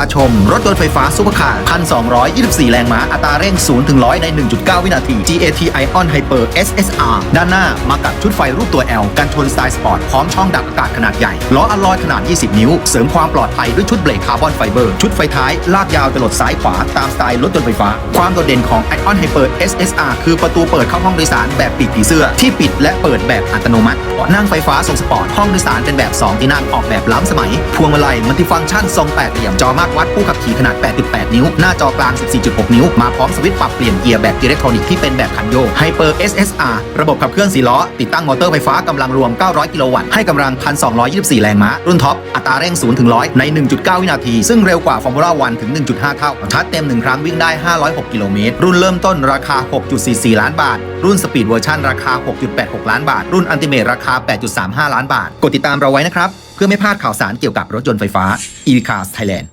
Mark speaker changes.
Speaker 1: าชม รถยนต์ไฟฟ้าซูเปอร์คาร์1,224 แรงม้า อัตราเร่ง 0 ถึง 100 ใน 1.9 วินาที GAT Ion Hyper SSR ด้านหน้ามากับชุดไฟรูปตัว L กันชนสไตล์สปอร์ต พร้อมช่องดักอากาศขนาดใหญ่ ล้ออลลอยขนาด 20 นิ้ว เสริมความปลอดภัยด้วยชุดเบรกคาร์บอนไฟเบอร์ ชุดไฟท้าย ลากยาวจรดซ้ายขวา ตามสไตล์รถยนต์ไฟฟ้า ความโดดเด่นของ Ion Hyper SSR คือประตูเปิดเข้าห้องโดยสารแบบปีกผีเสื้อ ที่ปิดและเปิดแบบอัตโนมัติเบาะนั่งไฟฟ้าทรงสปอร์ตห้องโดยสารเป็นแบบ 2 ที่นั่งออกแบบล้ำสมัย พวงมาลัยมัลติฟังก์ชันทรงแปดเหลี่ยมจอมากากวัดผู้ขับขี่ขนาด 8.8 นิ้ว หน้าจอกลาง 14.6 นิ้ว มาพร้อมสวิตช์ปรับเปลี่ยนเกียร์แบบอิเล็กทรอนิกส์ที่เป็นแบบคันโยก Hyper SSR ระบบขับเคลื่อน4ล้อ ติดตั้งมอเตอร์ไฟฟ้ากำลังรวม 900 กิโลวัตต์ ให้กำลัง 1,224 แรงม้า รุ่นท็อป อัตราเร่ง 0 ถึง 100 ใน 1.9 วินาที ซึ่งเร็วกว่า Formula 1 ถึง 1.5 เท่า ชาร์จเต็ม 1 ครั้งวิ่งได้ 506 กิโลเมตร รุ่นเริ่มต้นราคา 6.44 ล้านบาท รุ่นสปีดเวอร์ชันราคา 6.86 ล้านบาท รุ่นอันติเมทราคา 8.35 ล้านบาท กดติดตามเราไว้นะครับ เพื่อไม่พลาดข่าวสารเกี่ยวกับรถยนต์ไฟฟ้า e v c a r s Thailand